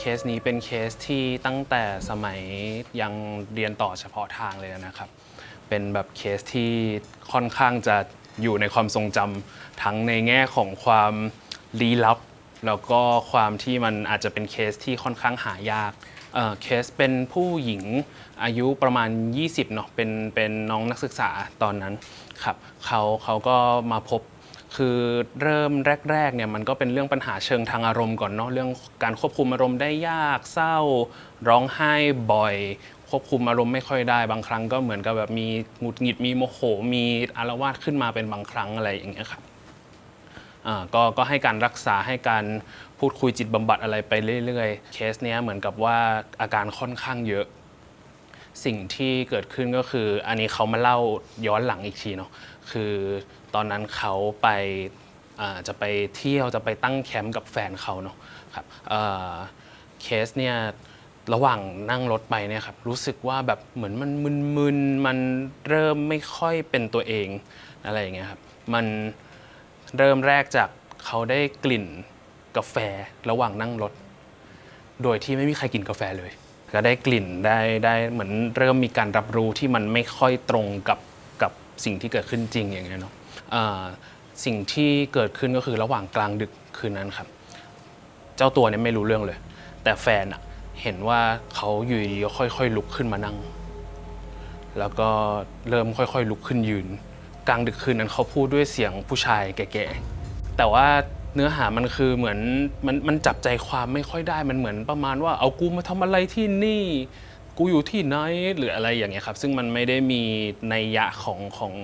เคสนี้เป็นเคสที่ตั้งแต่สมัยยังเรียนต่อเฉพาะทางเลยนะครับ เป็นแบบเคสที่ค่อนข้างจะอยู่ในความทรงจำทั้งในแง่ของความลี้ลับ แล้วก็ความที่มันอาจจะเป็นเคสที่ค่อนข้างหายากเเคสเป็นผู้หญิงอายุประมาณ 20เนาะเป็นเป็นน้องนักศึกษาตอนนั้นครับเขาเขาก็มาพบ คือเริ่มแรกๆเนี่ยมันก็เป็นเรื่องปัญหาเชิงทางอารมณ์ก่อนเนาะเรื่องการควบคุมอารมณ์ได้ยากเศร้า ร้องไห้บ่อย ควบคุมอารมณ์ไม่ค่อยได้บางครั้งก็เหมือนกับแบบมีหงุดหงิดมีโมโห มีอารวาสขึ้นมาเป็นบางครั้งอะไรอย่างเงี้ยครับอ่าก็ก็ให้การรักษาให้การพูดคุยจิตบำบัดอะไรไปเรื่อยๆ เคสเนี้ยเหมือนกับว่าอาการค่อนข้างเยอะ สิ่งที่เกิดขึ้นก็คือ อันนี้เขามาเล่าย้อนหลังอีกทีเนาะคือตอนนั้นเขาไปจะไปเที่ยวจะไปตั้งแคมป์กับแฟนเขาเนาะครับเเคสเนี่ยระหว่างนั่งรถไปเนี่ยครับรู้สึกว่าแบบเหมือนมันมึนๆมันเริ่มไม่ค่อยเป็นตัวเองอะไรอย่างเงี้ยครับมันเริ่มแรกจากเขาได้กลิ่นกาแฟระหว่างนั่งรถ โดยที่ไม่มีใครกินกาแฟเลย ก็ได้กลิ่นได้ได้เหมือนเริ่มมีการรับรู้ที่มันไม่ค่อยตรงกับกับสิ่งที่เกิดขึ้นจริงอย่างเงี้ยเนาะสิ่งที่เกิดขึ้นก็คือระหว่างกลางดึกคืนนั้นครับ เจ้าตัวเนี่ยไม่รู้เรื่องเลย แต่แฟนอะเห็นว่าเขาอยู่ดีก็ค่อยๆลุกขึ้นมานั่ง แล้วก็เริ่มค่อยๆลุกขึ้นยืน กลางดึกคืนนั้นเขาพูดด้วยเสียงผู้ชายแก่ๆแต่ว่า เนื้อหามันคือเหมือนมันมันจับใจความไม่ค่อยได้มันเหมือนประมาณว่าเอากูมาทำอะไรที่นี่ กูอยู่ที่ไหนหรืออะไรอย่างเงี้ยครับ ซึ่งมันไม่ได้มีนัยยะของของ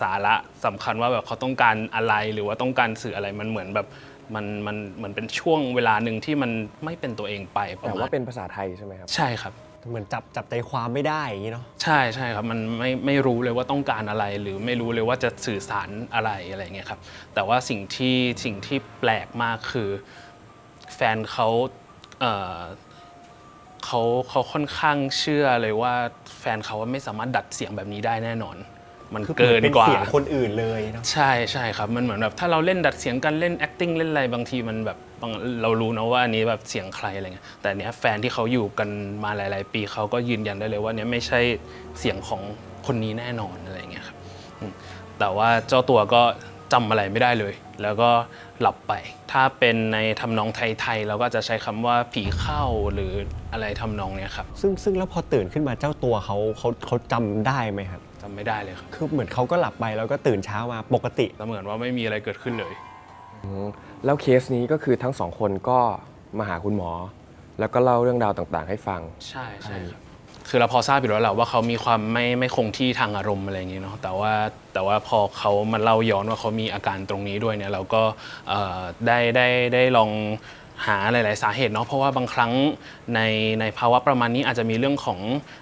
สาระสำคัญว่าแบบเขาต้องการอะไรหรือว่าต้องการสื่ออะไรมันเหมือนแบบมันมันเหมือนเป็นช่วงเวลาหนึ่งที่มันไม่เป็นตัวเองไปประแต่มาว่าณเป็นภาษาไทยใช่ไหมครับ ใช่ครับ เหมือนจับจับใจความไม่ได้อย่างนี้เนาะใช่ใช่ครับมันไม่ไม่รู้เลยว่าต้องการอะไร หรือไม่รู้เลยว่าจะสื่อสารอะไรอะไรเงี้ยครับแต่ว่าสิ่งที่สิ่งที่แปลกมากคือแฟนเขาเอ่อเขาเขาค่อนข้างเชื่อเลยว่าแฟนเขาไม่สามารถดัดเสียงแบบนี้ได้แน่นอน มันคือเกินเป็นกว่าเสียงคนอื่นเลยเนาะใช่ใช่ครับมันเหมือนแบบถ้าเราเล่นดัดเสียงกันเล่น acting เล่นอะไรบางทีมันแบบ บางเรารู้นะว่าอันนี้แบบเสียงใครอะไรเงี้ยแต่เนี้ยแฟนที่เขาอยู่กันมาหลาย ๆ ปีเขาก็ยืนยันได้เลยว่าเนี้ยไม่ใช่เสียงของคนนี้แน่นอนอะไรเงี้ยครับอืมแต่ว่าเจ้าตัวก็จำอะไรไม่ได้เลย แล้วก็หลับไป ถ้าเป็นในทำนองไทยๆเราก็จะใช้คำว่าผีเข้าหรืออะไรทำนองเนี้ยครับซึ่งซึ่งแล้วพอตื่นขึ้นมาเจ้าตัวเขาเขาเขาจำได้ไหมครับจำไม่ได้เลยครับคือเหมือนเขาก็หลับไปแล้วก็ตื่นเช้ามาปกติเสมือนว่าไม่มีอะไรเกิดขึ้นเลย แล้วเคสนี้ก็คือทั้งสองคนก็มาหาคุณหมอ แล้วก็เล่าเรื่องราวต่างๆ ให้ฟัง ใช่ใช่ครับคือเราพอทราบอยู่แล้วแหละว่าเขามีความไม่ไม่คงที่ทางอารมณ์อะไรอย่างเงี้ยเนาะแต่ว่าแต่ว่าพอเขามาเล่าย้อนว่าเขามีอาการตรงนี้ด้วยเนี่ยเราก็เอ่อได้ได้ได้ลอง หาหลาย ๆ สาเหตุเนาะเพราะว่าบางครั้งในในภาวะประมาณนี้อาจจะมีเรื่องของ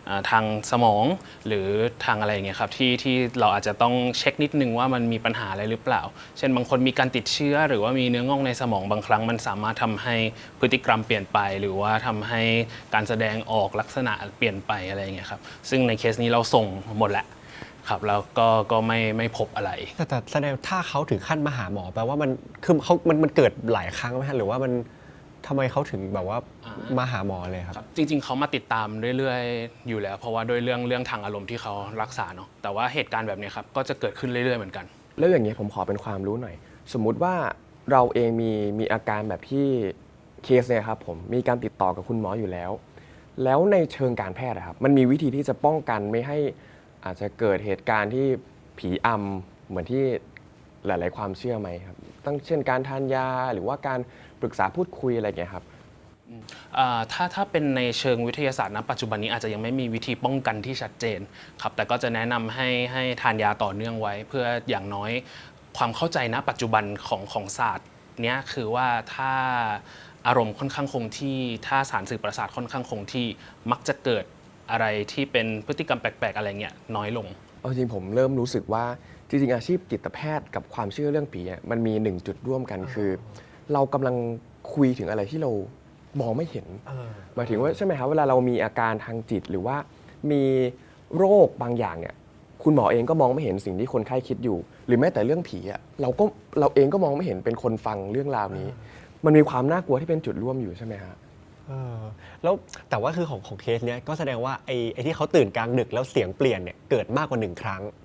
อทางสมอง หรือทางอะไรอย่างเงี้ยครับที่ที่เราอาจจะต้องเช็คนิดนึงว่ามันมีปัญหาอะไรหรือเปล่า เช่นบางคนมีการติดเชื้อ หรือว่ามีเนื้องอกในสมองบางครั้งมันสามารถทำให้พฤติกรรมเปลี่ยนไป หรือว่าทำให้การแสดงออกลักษณะเปลี่ยนไปอะไรอย่างเงี้ยครับซึ่งในเคสนี้เราส่งหมดแล้วครับแล้วก็ก็ไม่ไม่พบอะไร แต่แต่แสดงถ้าเขาถึงขั้นมาหาหมอแปลว่ามันคือเขามันมันเกิดหลายครั้งไหมฮะหรือว่ามัน ทำไมเขาถึงแบบว่าอ่ามาหาหมอเลยครับ ครับจริงๆ เขามาติดตามเรื่อยๆ อยู่แล้ว เพราะว่าด้วยเรื่องเรื่องทางอารมณ์ที่เขารักษาเนาะแต่ว่าเหตุการณ์แบบเนี้ยครับก็จะเกิดขึ้นเรื่อยๆเหมือนกัน แล้วอย่างนี้ยผมขอเป็นความรู้หน่อย สมมุติว่าเราเองมีมีอาการแบบที่เคสเนี่ยครับผมมีการติดต่อกับคุณหมออยู่แล้ว แล้วในเชิงการแพทย์อะครับมันมีวิธีที่จะป้องกันไม่ให้อาจจะเกิดเหตุการณ์ที่ผีอำเหมือนที่หลาย ๆ ความเชื่อไหมครับตั้งเช่นการทานยาหรือว่าการ ปรึกษาพูดคุยอะไรอย่างเงี้ยครับ อ่าถ้าถ้าเป็นในเชิงวิทยาศาสตร์ณปัจจุบันนี้อาจจะยังไม่มีวิธีป้องกันที่ชัดเจนครับแต่ก็จะแนะนำให้ให้ทานยาต่อเนื่องไว้ เพื่ออย่างน้อยความเข้าใจณปัจจุบันของของศาสตร์เนี้ยคือว่าถ้าอารมณ์ค่อนข้างคงที่ถ้าสารสื่อประสาทค่อนข้างคงที่มักจะเกิดอะไรที่เป็นพฤติกรรมแปลกๆอะไรเงี้ยน้อยลง เอาจริงๆผมเริ่มรู้สึกว่าจริงๆอาชีพจิตแพทย์กับความเชื่อเรื่องผีอะมันมีหนึ่งจุดร่วมกันคือ เรากำลังคุยถึงอะไรที่เรามองไม่เห็นหมายถึงว่าใช่ไหมครับเวลาเรามีอาการทางจิตหรือว่ามีโรคบางอย่างเนี่ยคุณหมอเองก็มองไม่เห็นสิ่งที่คนไข้คิดอยู่ หรือแม้แต่เรื่องผีอะเราก็เราเองก็มองไม่เห็นเป็นคนฟังเรื่องราวนี้ มันมีความน่ากลัวที่เป็นจุดร่วมอยู่ใช่ไหมฮะ เออแล้วแต่ว่าคือของของเคสเนี้ยก็แสดงว่าไอ้ไอ้ที่เขาตื่นกลางดึกแล้วเสียงเปลี่ยนเนี่ยเกิดมากกว่าหนึ่งครั้งครับ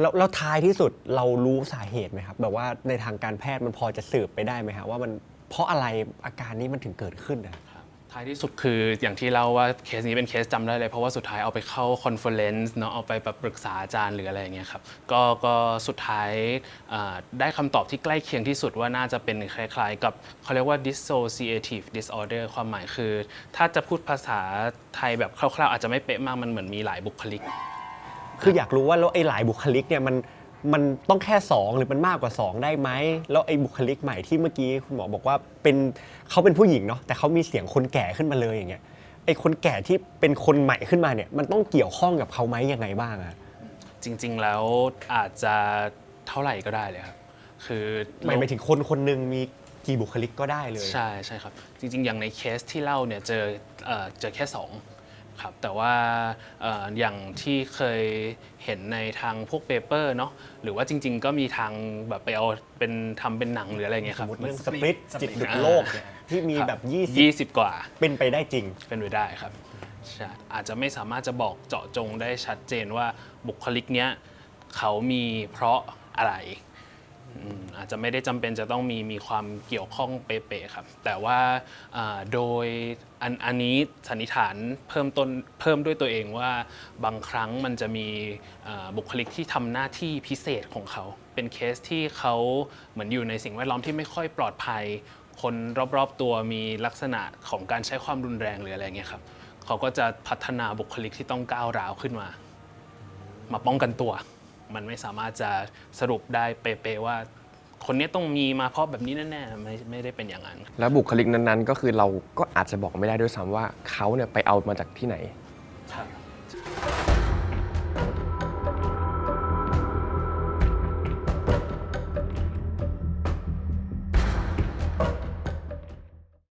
แล้วแล้วท้ายที่สุดเรารู้สาเหตุไหมครับ แบบว่าในทางการแพทย์มันพอจะสืบไปได้ไหมครับว่ามันเพราะอะไรอาการนี้มันถึงเกิดขึ้นนะครับท้ายที่สุดคืออย่างที่เล่าว่าเคสนี้เป็นเคสจำได้เลย เพราะว่าสุดท้ายเอาไปเข้าคอนเฟอเรนซ์เนาะเอาไปแบบปรึกษาอาจารย์หรืออะไรอย่างเงี้ยครับก็ก็สุดท้ายอ่าได้คำตอบที่ใกล้เคียงที่สุดว่าน่าจะเป็นคล้ายๆ กับเขาเรียกว่า dissociative disorder ความหมายคือ ถ้าจะพูดภาษาไทยแบบคร่าวๆ อาจจะไม่เป๊ะมากมันเหมือนมีหลายบุคลิก คืออยากรู้ว่าแล้วไอ้หลายบุคลิกเนี่ยมันมันต้องแค่ 2 หรือมันมากกว่า 2 ได้ไหม แล้วไอ้บุคลิกใหม่ที่เมื่อกี้คุณหมอบอกว่าเป็นเขาเป็นผู้หญิงเนาะแต่เขามีเสียงคนแก่ขึ้นมาเลยอย่างเงี้ยไอ้คนแก่ที่เป็นคนใหม่ขึ้นมาเนี่ยมันต้องเกี่ยวข้องกับเขาไหมยังไงบ้างอะจริง ๆ แล้วอาจจะเท่าไหร่ก็ได้เลยครับคือหมายหมายถึงคนคนหนึ่งมีกี่บุคลิกก็ได้เลย ใช่ใช่ครับ จริง ๆ อย่างในเคสที่เล่าเนี่ยเจอเอ่อเจอแค่สอง ครับแต่ว่าเอ่ออย่างที่เคยเห็นในทางพวกเปเปอร์เนาะหรือว่าจริง ๆ ก็มีทางแบบไปเอาเป็นทำเป็นหนังหรืออะไรเงี้ยสคมรับมติเรื่องสปริตจิตหลุดโลกเนี่ยที่มีแบบ ยี่สิบกว่า 20 เป็นไปได้จริง เป็นไปได้ครับใช่อาจจะไม่สามารถจะบอกเจาะจงได้ชัดเจนว่าบุคลิกเนี้ยเขามีเพราะอะไร อืมอาจจะไม่ได้จำเป็นจะต้องมีมีความเกี่ยวข้องเป๊ะๆครับ แต่ว่าอ่าโดยอันอันนี้สันนิษฐานเพิ่มต้นเพิ่มด้วยตัวเองว่าบางครั้งมันจะมีอ่าบุคลิกที่ทำหน้าที่พิเศษของเขา เป็นเคสที่เขาเหมือนอยู่ในสิ่งแวดล้อมที่ไม่ค่อยปลอดภัย คนรอบๆตัวมีลักษณะของการใช้ความรุนแรงหรืออะไรเงี้ยครับเขาก็จะพัฒนาบุคลิกที่ต้องก้าวร้าวขึ้นมา มาป้องกันตัว มันไม่สามารถจะสรุปได้เป๊ะๆว่า คนนี้ต้องมีมาเพราะแบบนี้แน่ๆไม่ไม่ได้เป็นอย่างนั้น แล้วบุคลิกนั้นๆ ก็คือเราก็อาจจะบอกไม่ได้ด้วยซ้ำว่าเขาเนี่ยไปเอามาจากที่ไหน